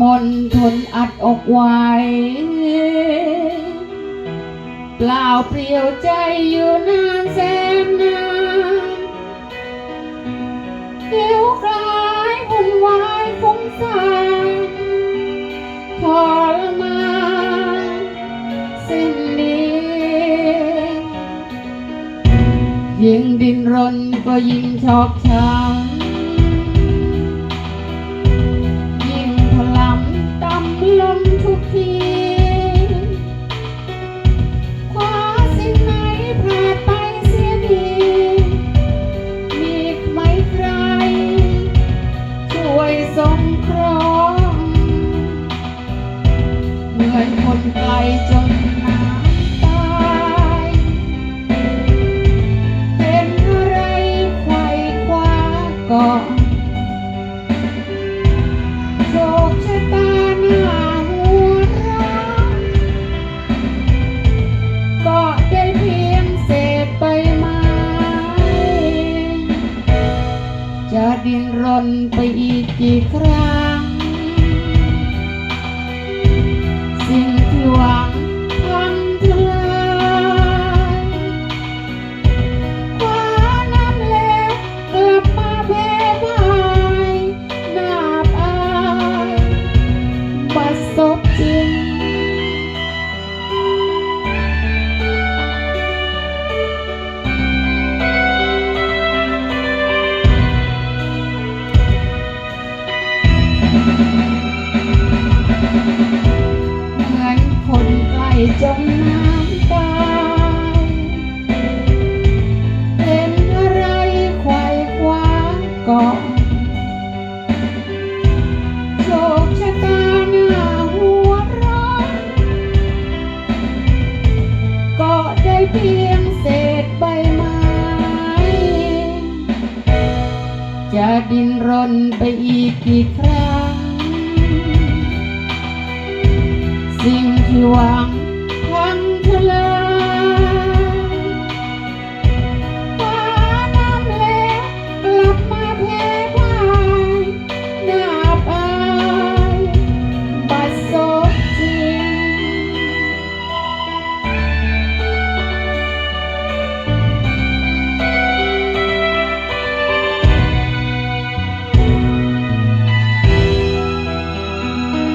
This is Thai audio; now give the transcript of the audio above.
มนทนอัดอกไว้ เปล่าเปลี่ยวใจอยู่นานแสนนานเกี่ยวคลายวุ่นวายฟุ้งซ่านทรมานสิ้นดียิ่งดินรนก็ยิ่งชอกช้ำ ไกลจนน้ำตายเป็นอะไรไขว่คว้าก่อนโชคชะตาหน้าหัวเราะก็ได้เพียงเศษใบไม้จะดิ้นรนไปอีกกี่ครั้ง จมน้ำตาเป็นอะไรไขว่คว้าก่อนโชคชะตาหน้าหัวร้อนก็ได้เพียงเศษใบไม้ จะดิ้นรนไปอีกกี่ครั้ง สิ่งที่หวัง খেলা